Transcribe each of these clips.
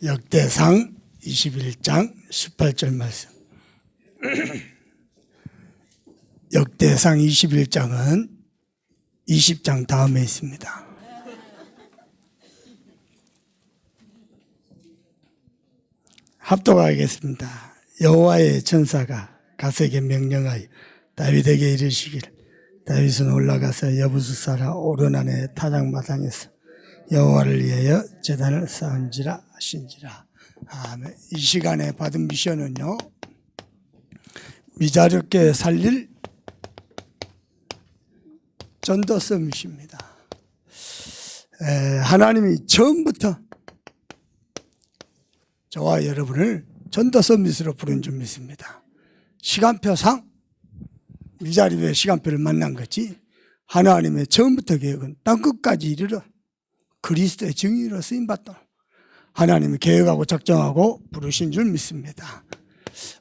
역대상 21장 18절 말씀. 역대상 21장은 20장 다음에 있습니다. 합독하겠습니다. 여호와의 천사가 가세에게 명령하여 다윗에게 이르시길 다윗은 올라가서 여부수 사라 오르난의 타작마당에서 여호와를 위하여 제단을 쌓은지라 하신지라. 아멘. 이 시간에 받은 미션은요. 미자렵게 살릴 전도 서밋입니다. 에, 하나님이 처음부터 저와 여러분을 전도 서밋으로 부른 줄 믿습니다. 시간표상 미자립의 시간표를 만난 거지 하나님의 처음부터 계획은 땅 끝까지 이르러 그리스도의 증인으로 쓰임받다. 하나님이 계획하고 작정하고 부르신 줄 믿습니다.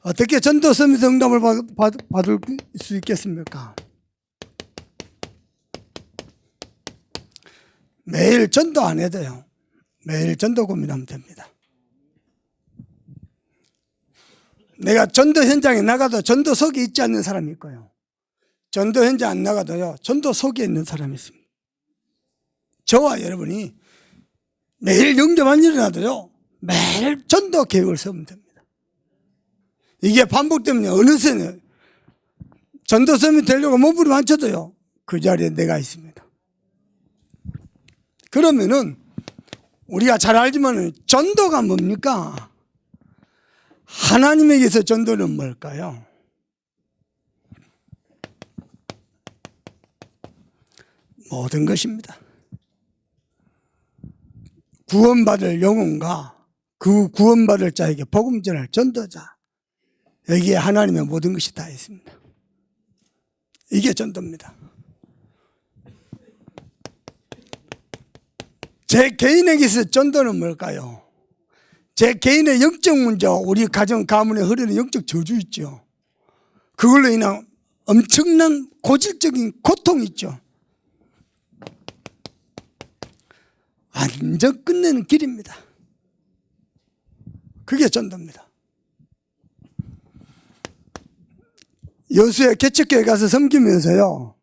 어떻게 전도 서밋 응답을 받, 받, 받 을 수 있겠습니까? 매일 전도 안 해도요. 매일 전도 고민하면 됩니다. 내가 전도 현장에 나가도 전도석에 있지 않는 사람이 있고요. 전도 현장 안 나가도요. 전도석에 있는 사람이 있습니다. 저와 여러분이 매일 영접만 일어나도요. 매일 전도 계획을 세우면 됩니다. 이게 반복되면 어느새는 전도섬이 되려고 몸부림 안 쳐도요. 그 자리에 내가 있습니다. 그러면은 우리가 잘 알지만 전도가 뭡니까? 하나님에게서 전도는 뭘까요? 모든 것입니다. 구원받을 영혼과 그 구원받을 자에게 복음 전할 전도자 여기에 하나님의 모든 것이 다 있습니다. 이게 전도입니다. 제 개인에게서 전도는 뭘까요? 제 개인의 영적 문제, 우리 가정 가문에 흐르는 영적 저주 있죠. 그걸로 인한 엄청난 고질적인 고통이 있죠. 완전 끝내는 길입니다. 그게 전도입니다. 여수의 개척교회 가서 섬기면서요.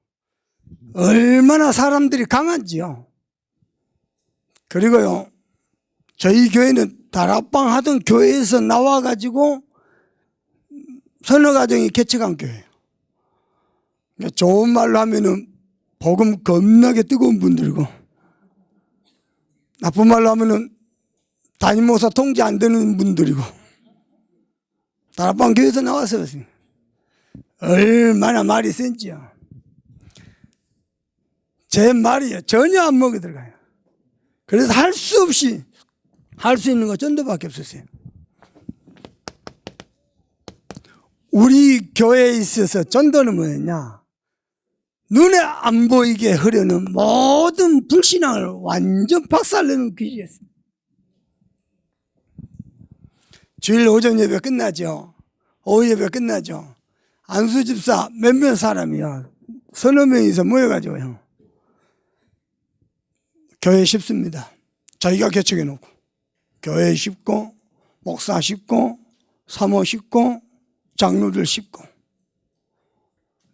얼마나 사람들이 강한지요. 그리고요. 저희 교회는 다락방 하던 교회에서 나와가지고 서너 가정이 개척한 교회예요. 그러니까 좋은 말로 하면은 복음 겁나게 뜨거운 분들이고 나쁜 말로 하면은 담임 목사 통제 안 되는 분들이고 다락방 교회에서 나왔어요. 얼마나 말이 센지요. 제 말이요 전혀 안 먹여 들어가요. 그래서 할 수 없이 할 수 있는 거 전도밖에 없었어요. 우리 교회에 있어서 전도는 뭐였냐? 눈에 안 보이게 흐르는 모든 불신앙을 완전 박살내는 길이었습니다. 주일 오전 예배 끝나죠. 오후 예배 끝나죠. 안수 집사 몇몇 사람이요. 서너 명이서 모여가지고요. 교회 쉽습니다. 저희가 개척해 놓고. 교회 쉽고, 목사 쉽고, 사모 쉽고, 장로들 쉽고.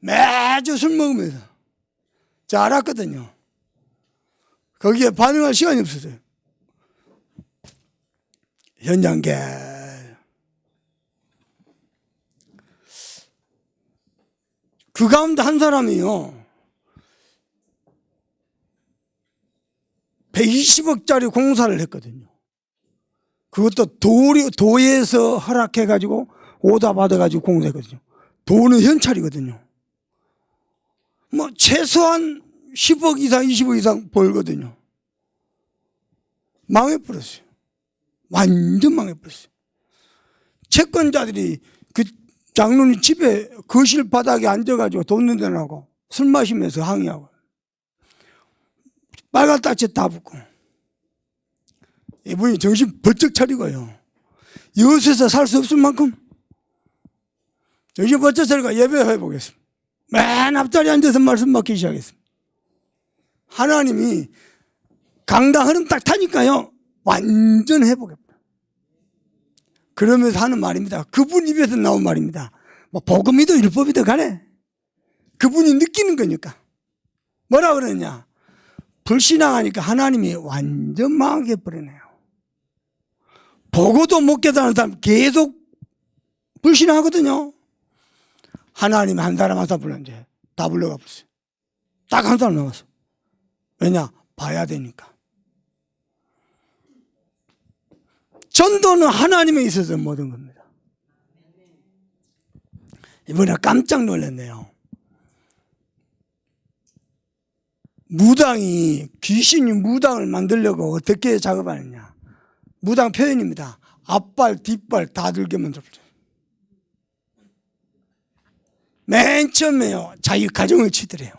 매주 술 먹으면서. 저 알았거든요. 거기에 반응할 시간이 없었어요. 현장계. 그 가운데 한 사람이요. 120억짜리 공사를 했거든요. 그것도 도리, 도에서 허락해가지고 오다 받아가지고 공사했거든요. 도는 현찰이거든요. 뭐, 최소한 10억 이상, 20억 이상 벌거든요. 망해버렸어요. 완전 망해버렸어요. 채권자들이 그 장로님 집에 거실 바닥에 앉아가지고 돈 내놔고 술 마시면서 항의하고 빨간 딱지 다 붙고 이분이 정신 번쩍 차리고요. 이웃에서 살 수 없을 만큼 정신 번쩍 차리고 예배해 보겠습니다. 맨 앞자리에 앉아서 말씀 맡기 시작했습니다. 하나님이 강당 흐름 딱 타니까요. 완전 회복했다. 그러면서 하는 말입니다. 그분 입에서 나온 말입니다. 뭐 복음이도 율법이도 간에 그분이 느끼는 거니까. 뭐라 그러냐? 불신앙하니까 하나님이 완전 망하게 버리네요. 보고도 못 깨달은 사람 계속 불신하거든요. 하나님 한 사람 한 사람 불렀는데 다 불러가 버렸어요. 딱 한 사람 남았어. 왜냐? 봐야 되니까. 전도는 하나님에 있어서 모든 겁니다. 이번에 깜짝 놀랐네요. 무당이 귀신이 무당을 만들려고 어떻게 작업하느냐? 무당 표현입니다. 앞발, 뒷발 다 들게 만들었어요. 맨 처음에요. 자기 가정을 치더래요.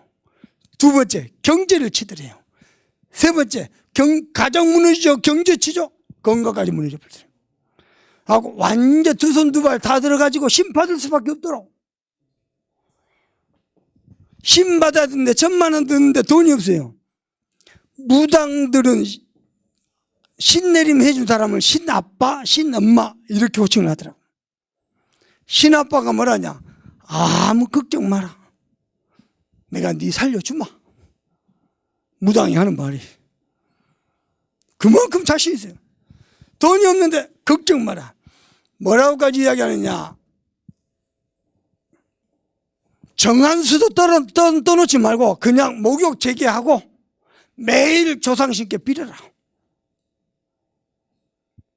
두 번째, 경제를 치더래요. 세 번째, 경, 가정 무너지죠. 경제 치죠. 건강까지 무너져 버려요. 하고 완전 두 손 두 발 다 들어가지고 신 받을 수밖에 없도록. 신 받아야 되는데 천만 원 드는데 돈이 없어요. 무당들은 신 내림 해준 사람을 신 아빠, 신 엄마 이렇게 호칭을 하더라고. 신 아빠가 뭐라냐? 아무 걱정 마라. 내가 네 살려주마. 무당이 하는 말이. 그만큼 자신 있어요. 돈이 없는데 걱정 마라. 뭐라고까지 이야기하느냐? 정한 수도 떠, 떠, 떠놓지 말고 그냥 목욕 재개하고 매일 조상신께 빌어라.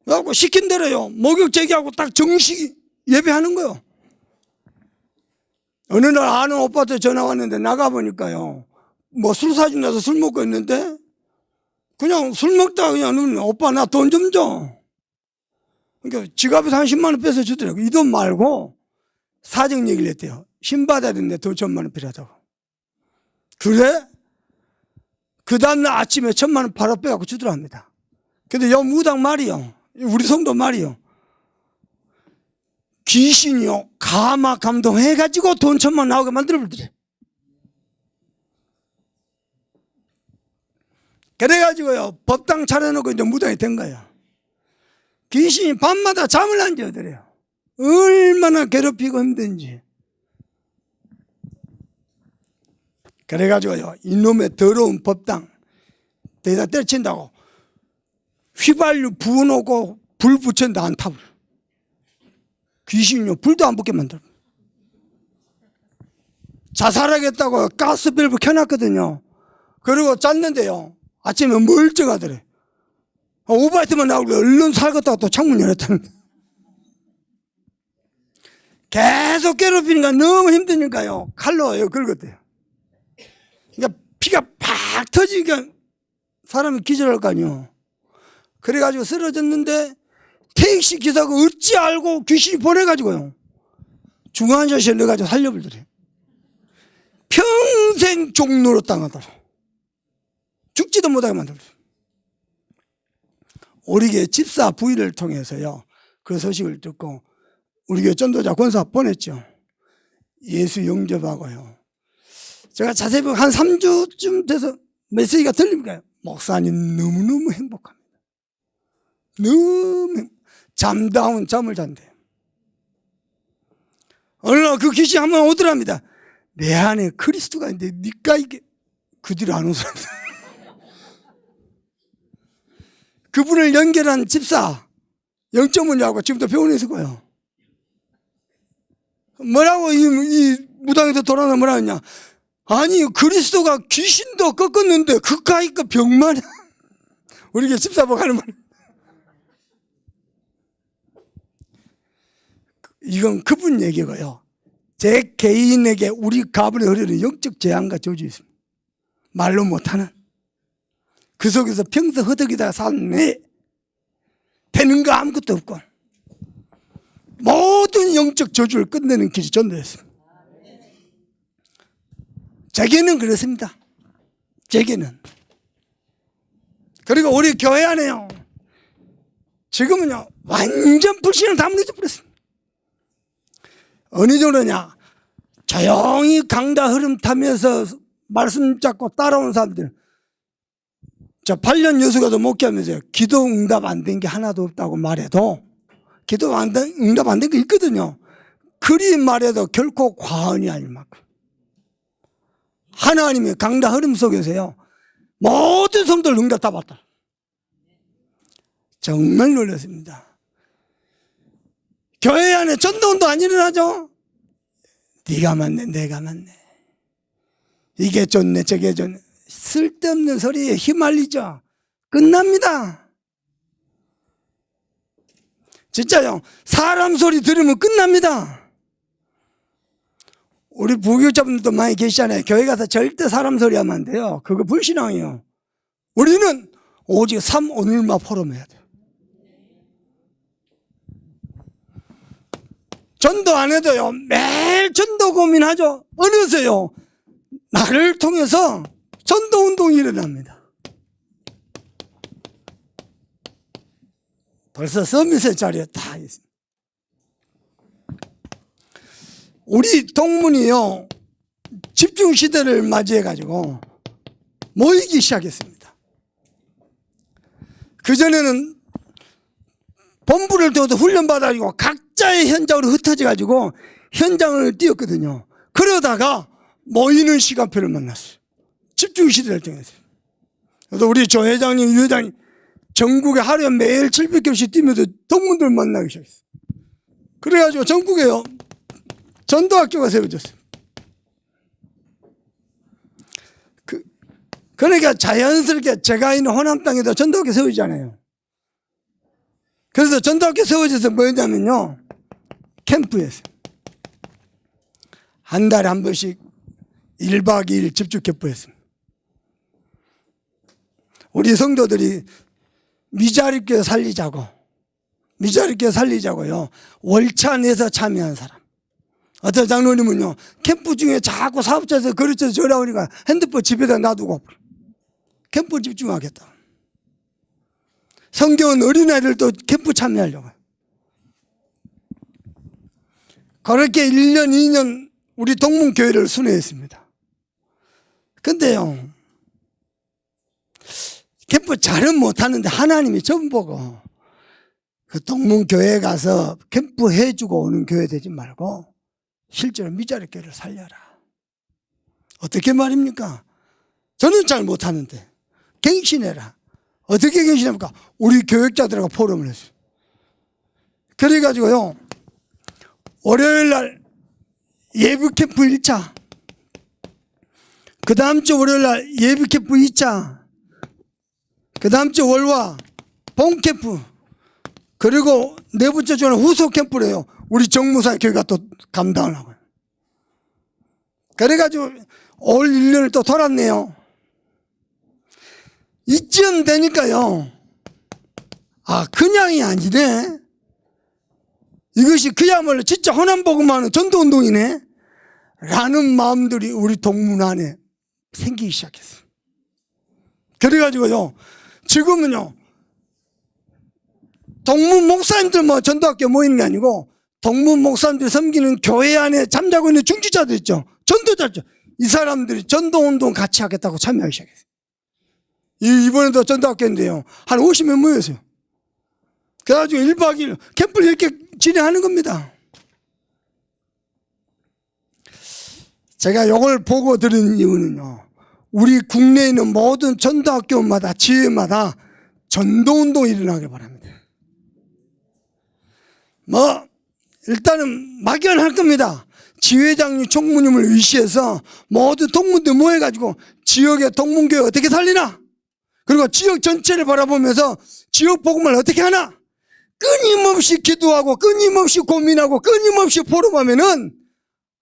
그래갖고 시킨 대로요. 목욕 재개하고 딱 정식 예배하는 거요. 어느 날 아는 오빠한테 전화 왔는데 나가보니까요. 뭐 술 사준다서 술 먹고 있는데 그냥 술 먹다가 그냥 오빠 나 돈 좀 줘. 그러니까 지갑에서 한 10만 원 뺏어 주더라고. 이 돈 말고 사정 얘기를 했대요. 신 받아야 되는데 돈 천만 원 필요하다고. 그래? 그 다음날 아침에 천만 원 바로 빼갖고 주더라 합니다. 근데 여 무당 말이요. 우리 성도 말이요. 귀신이요. 가마 감동해가지고 돈 천만 원 나오게 만들어버리더래. 그래가지고요. 법당 차려놓고 이제 무당이 된 거예요. 귀신이 밤마다 잠을 안 자더래요. 얼마나 괴롭히고 힘든지. 그래가지고요. 이놈의 더러운 법당 대다 때려친다고 휘발유 부어놓고 불 붙였는데 안 타버려. 귀신이요. 불도 안 붙게 만들어. 자살하겠다고 가스 밸브 켜놨거든요. 그리고 잤는데요. 아침에 멀쩡하더래. 오바이트만 나오고 얼른 살겠다고 또 창문 열었다는 거야. 계속 괴롭히니까 너무 힘드니까요. 칼로 긁었대요. 그러니까 피가 팍 터지니까 사람이 기절할 거 아니요. 그래가지고 쓰러졌는데 택시 기사가 어찌 알고 귀신이 보내가지고요. 중환자실에 넣어가지고 살려버리더래. 평생 종로로 당하더라. 죽지도 못하게 만들었어요. 우리 교회 집사 부인을 통해서요. 그 소식을 듣고 우리 교회 전도자 권사 보냈죠. 예수 영접하고요. 제가 자세히 보면 한 3주쯤 돼서 메시지가 들립니까? 목사님 너무너무 행복합니다. 너무 행복. 잠다운 잠을 잔대요. 어느 날 그 귀신 한 번 오더랍니다. 내 안에 그리스도가 있는데 니까 이게 그 뒤로 안 웃어요. 그분을 연결한 집사 영점문이하고 지금도 병원에 있을 거예요. 뭐라고 이, 이 무당에서 돌아나 뭐라 했냐? 아니 그리스도가 귀신도 꺾었는데 그까이 그 병만 우리 게 집사복 하는 말. 이건 그분 얘기고요. 제 개인에게 우리 가문에 흐르는 영적 재앙과 저주 있습니다. 말로 못하는. 그 속에서 평생 허덕이다가 사네. 되는 거 아무것도 없고. 모든 영적 저주를 끝내는 길이 전도였습니다. 제게는 그렇습니다. 제게는. 그리고 우리 교회 안에요. 지금은요, 완전 불신을 다 무너져 버렸습니다. 어느 정도냐? 조용히 강다 흐름 타면서 말씀 잡고 따라온 사람들. 저 8년 여수가도 목회하면서 기도 응답 안 된 게 하나도 없다고 말해도 기도 안 된, 응답 안된거 있거든요. 그리 말해도 결코 과언이 아닐 만큼. 하나님의 강다 흐름 속에서요. 모든 성도를 응답 다 받다. 정말 놀랐습니다. 교회 안에 전도운동 안 일어나죠? 네가 맞네, 내가 맞네. 이게 좋네, 저게 좋네. 쓸데없는 소리에 휘말리죠. 끝납니다. 진짜요. 사람 소리 들으면 끝납니다. 우리 부교자분들도 많이 계시잖아요. 교회 가서 절대 사람 소리 하면 안 돼요. 그거 불신앙이에요. 우리는 오직 삼 오늘만 포럼해야 돼요. 전도 안 해도요. 매일 전도 고민하죠. 어느새요. 나를 통해서 전도 운동이 일어납니다. 벌써 서밋의 자리에 다 있습니다. 우리 동문이요. 집중 시대를 맞이해 가지고 모이기 시작했습니다. 그 전에는 본부를 두어서 훈련 받아가지고 각자의 현장으로 흩어져 가지고 현장을 뛰었거든요. 그러다가 모이는 시간표를 만났어요. 집중 시대를 통해서. 그래서 우리 조 회장님, 유 회장님 전국에 하루에 매일 700개씩 뛰면서 동문들 만나기 시작했어요. 그래가지고 전국에요. 전도학교가 세워졌어요. 그, 그러니까 자연스럽게 제가 있는 호남 땅에도 전도학교 세우잖아요. 그래서 전도학교 세워져서 뭐였냐면요. 캠프에서. 한 달에 한 번씩 1박 2일 집중 캠프했습니다. 우리 성도들이 미자립교 살리자고, 미자립교 살리자고요. 월차 내서 참여한 사람. 어떤 장로님은요, 캠프 중에 자꾸 사업자에서 그릇져서 전화 오니까 핸드폰 집에다 놔두고, 캠프 집중하겠다. 성경은 어린아이들도 캠프 참여하려고. 그렇게 1년, 2년 우리 동문교회를 순회했습니다. 근데요, 캠프 잘은 못하는데 하나님이 좀 보고 그 동문교회 가서 캠프 해주고 오는 교회 되지 말고 실제로 미자리 교회를 살려라. 어떻게 말입니까? 저는 잘 못하는데 갱신해라. 어떻게 갱신합니까? 우리 교육자들하고 포럼을 했어요. 그래가지고요, 월요일 날 예부 캠프 1차, 그 다음 주 월요일 날 예부 캠프 2차, 그 다음 주 월화 본 캠프, 그리고 네 번째 주는 후속 캠프래요. 우리 정무사 교회가 또 감당을 하고요. 그래가지고 올 1년을 또 돌았네요. 이쯤 되니까요. 아, 그냥이 아니네. 이것이 그야말로 진짜 호남복음하는 전도운동이네. 라는 마음들이 우리 동문 안에 생기기 시작했어요. 그래가지고요. 지금은요. 동문 목사님들 뭐 전도학교 모이는 게 아니고 동문 목사님들 섬기는 교회 안에 잠자고 있는 중지자들 있죠. 전도자죠. 이 사람들이 전도운동 같이 하겠다고 참여하기 시작했어요. 이- 이번에도 전도학교인데요. 한 50명 모였어요. 그래가지고 1박 2일 캠프를 이렇게 진행하는 겁니다. 제가 이걸 보고 드리는 이유는요. 우리 국내에 있는 모든 전도학교마다 지회마다 전도운동이 일어나길 바랍니다. 뭐 일단은 막연할 겁니다. 지회장님, 총무님을 위시해서 모든 동문들 모여가지고 지역의 동문교회 어떻게 살리나? 그리고 지역 전체를 바라보면서 지역 복음을 어떻게 하나? 끊임없이 기도하고 끊임없이 고민하고 끊임없이 포럼하면은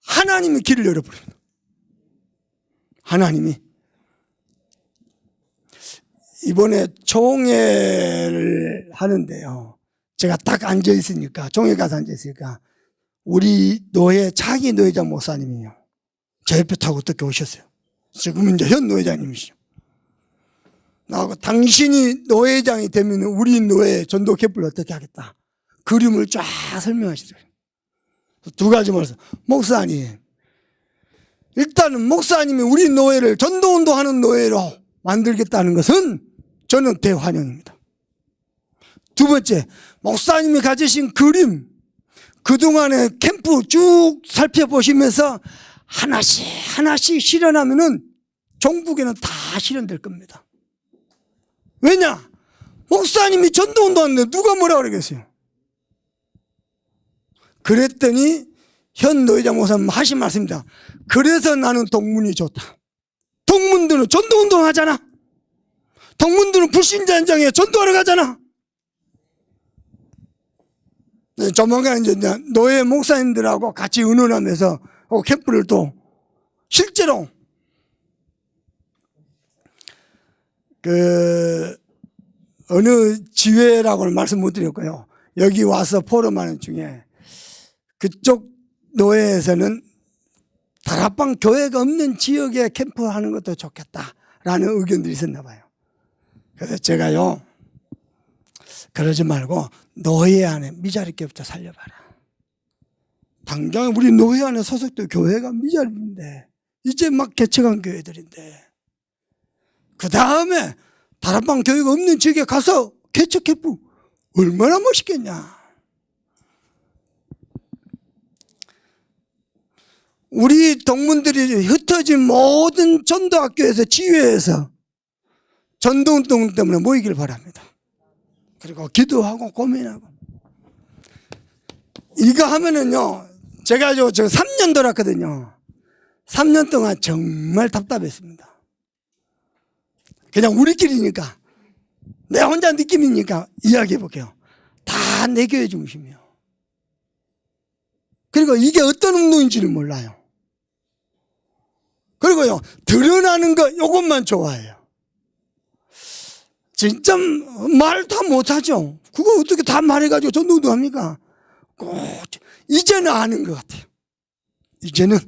하나님이 길을 열어버립니다. 하나님이 이번에 총회를 하는데요. 제가 딱 앉아 있으니까 종회 가서 앉아 있으니까 우리 노예 차기 노회장 목사님이요. 제 옆에 타고 어떻게 오셨어요? 지금은 이제 현 노회장님이시죠. 나하고 당신이 노회장이 되면 우리 노예 전도 캠프를 어떻게 하겠다. 그림을 쫙 설명하시더라고요. 두 가지 말씀. 목사님. 일단은 목사님이 우리 노예를 전도운동 하는 노예로 만들겠다는 것은 저는 대환영입니다. 두 번째, 목사님이 가지신 그림, 그동안의 캠프 쭉 살펴보시면서 하나씩 하나씩 실현하면은 종북에는 다 실현될 겁니다. 왜냐? 목사님이 전도운동 하는데 누가 뭐라 그러겠어요? 그랬더니 현 노회장 목사님 하신 말씀입니다. 그래서 나는 동문이 좋다. 동문들은 전도운동 하잖아. 동문들은 불신자 현장에 전도하러 가잖아. 네, 조만간 이제 노예 목사님들하고 같이 의논하면서 어, 캠프를 또 실제로 그 어느 지회라고는 말씀 못 드렸고요. 여기 와서 포럼하는 중에 그쪽 노예에서는 다락방 교회가 없는 지역에 캠프하는 것도 좋겠다라는 의견들이 있었나 봐요. 그래서 제가요 그러지 말고 노예 안에 미자리께부터 살려봐라. 당장 우리 노예 안에 소속된 교회가 미자리인데 이제 막 개척한 교회들인데 그 다음에 다락방 교회가 없는 지역에 가서 개척 캠프 얼마나 멋있겠냐. 우리 동문들이 흩어진 모든 전도학교에서 지회에서 전도운동 때문에 모이길 바랍니다. 그리고 기도하고 고민하고. 이거 하면은요, 제가 저, 저 3년 돌았거든요. 3년 동안 정말 답답했습니다. 그냥 우리끼리니까, 내 혼자 느낌이니까 이야기해 볼게요. 다 내 교회 중심이요. 그리고 이게 어떤 운동인지를 몰라요. 그리고요, 드러나는 거, 요것만 좋아해요. 진짜 말 다 못하죠. 그거 어떻게 다 말해가지고 전도도 합니까? 꼭, 이제는 아는 것 같아요. 이제는.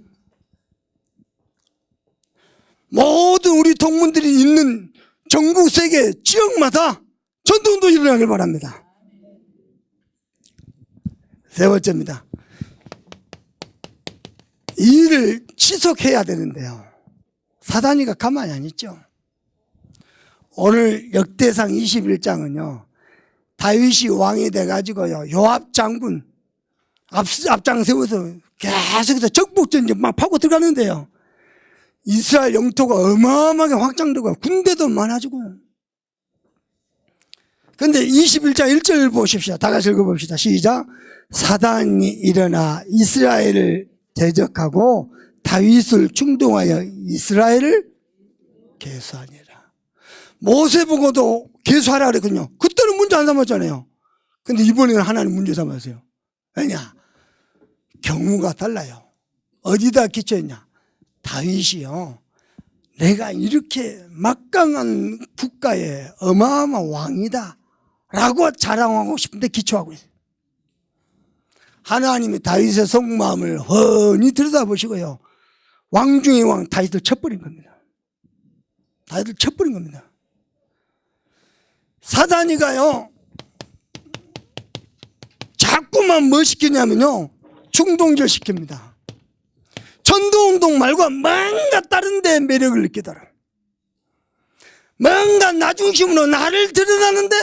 모든 우리 동문들이 있는 전국 세계 지역마다 전도운동 일어나길 바랍니다. 세 번째입니다. 이 일을 지속해야 되는데요. 사단이가 가만히 안 있죠. 오늘 역대상 21장은요. 다윗이 왕이 돼가지고요. 요압 장군 앞, 앞장 세워서 계속해서 적복전쟁 막 파고 들어가는데요. 이스라엘 영토가 어마어마하게 확장되고 군대도 많아지고요. 근데 21장 1절 보십시오. 다 같이 읽어봅시다. 시작. 사단이 일어나 이스라엘을 대적하고 다윗을 충동하여 이스라엘을 개수하니라. 모세 보고도 개수하라 그랬거든요. 그때는 문제 안 삼았잖아요. 근데 이번에는 하나님 문제 삼았어요. 왜냐? 경우가 달라요. 어디다 기초했냐? 다윗이요. 내가 이렇게 막강한 국가의 어마어마한 왕이다. 라고 자랑하고 싶은데 기초하고 있어요. 하나님이 다윗의 속마음을 훤히 들여다보시고요. 왕 중의 왕 다윗을 쳐버린 겁니다. 다윗을 쳐버린 겁니다. 사단이가요, 자꾸만 뭐 시키냐면요, 충동절 시킵니다. 전도운동 말고 뭔가 다른 데 매력을 느끼더라. 뭔가 나 중심으로 나를 드러나는데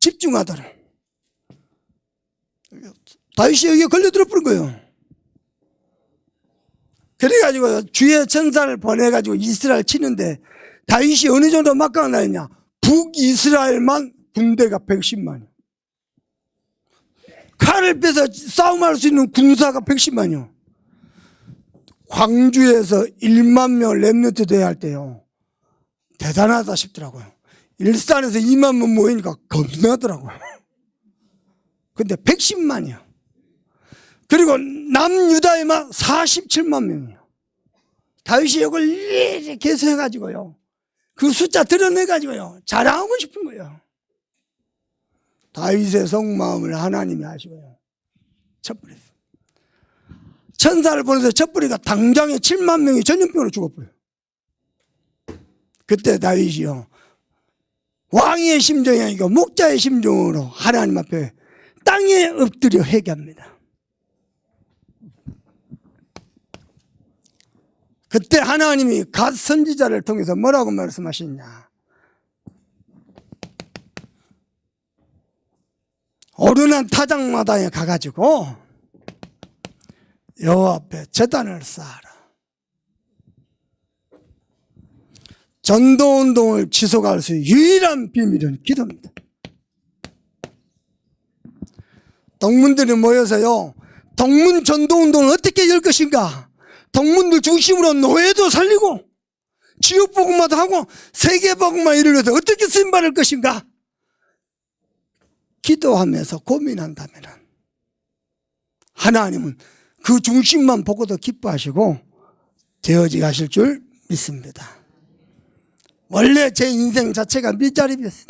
집중하더라. 다윗이 여기에 걸려들어 버린 거예요. 그래가지고 주의 천사를 보내가지고 이스라엘 치는데 다윗이 어느 정도 막강하냐 북이스라엘만 군대가 110만이요. 칼을 빼서 싸움할 수 있는 군사가 110만이요. 광주에서 1만 명 랩너트 돼야 할 때요. 대단하다 싶더라고요. 일산에서 2만 명 모이니까 겁나더라고요. 근데 110만이요. 그리고 남유다에만 47만 명이요. 다윗이 이걸 일일이 개수해가지고요. 그 숫자 드러내가지고요. 자랑하고 싶은 거예요. 다윗의 속마음을 하나님이 아시고요. 쳤버렸어요. 천사를 보내서 쳤버리니까 당장에 7만 명이 전염병으로 죽어버려요. 그때 다윗이요. 왕의 심정이 아니고 목자의 심정으로 하나님 앞에 땅에 엎드려 회개합니다. 그때 하나님이 갓 선지자를 통해서 뭐라고 말씀하시냐? 오르난 타작마당에 가가지고 여호와 앞에 재단을 쌓아라. 전도 운동을 지속할 수 있는 유일한 비밀은 기도입니다. 동문들이 모여서요, 동문 전도 운동을 어떻게 열 것인가? 동문들 중심으로 노예도 살리고, 지역 복음화도 하고, 세계 복음화 일을 위해서 어떻게 쓰임 받을 것인가? 기도하면서 고민한다면 하나님은 그 중심만 보고도 기뻐하시고 되어지 가실 줄 믿습니다. 원래 제 인생 자체가 밑자립이었어요.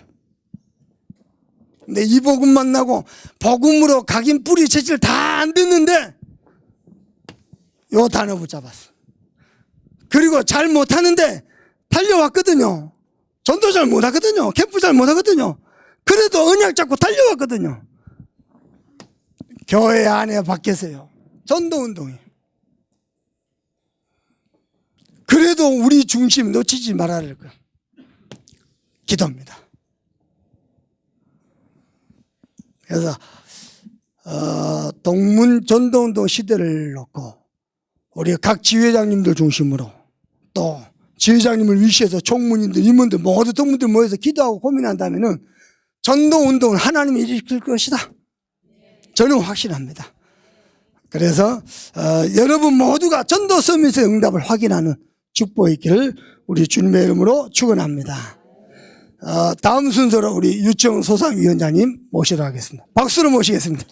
근데 이 복음 만나고 복음으로 각인 뿌리 채질 다 안 듣는데 요 단어 붙잡았어. 그리고 잘 못하는데 달려왔거든요. 전도 잘 못하거든요. 캠프 잘 못하거든요. 그래도 언약 잡고 달려왔거든요. 교회 안에 밖에서요. 전도 운동이. 그래도 우리 중심 놓치지 말아야 할 거. 기도입니다. 그래서 어, 동문 전도 운동 시대를 놓고 우리 각 지회장님들 중심으로 또 지회장님을 위시해서 총무님들, 임원들 모두 동문들 모여서 기도하고 고민한다면은 전도 운동을 하나님이 일으킬 것이다. 저는 확신합니다. 그래서 어, 여러분 모두가 전도 서밋의 응답을 확인하는 축복이 있기를 우리 주님의 이름으로 축원합니다. 어, 다음 순서로 우리 유청 소상위원장님 모시도록 하겠습니다. 박수로 모시겠습니다.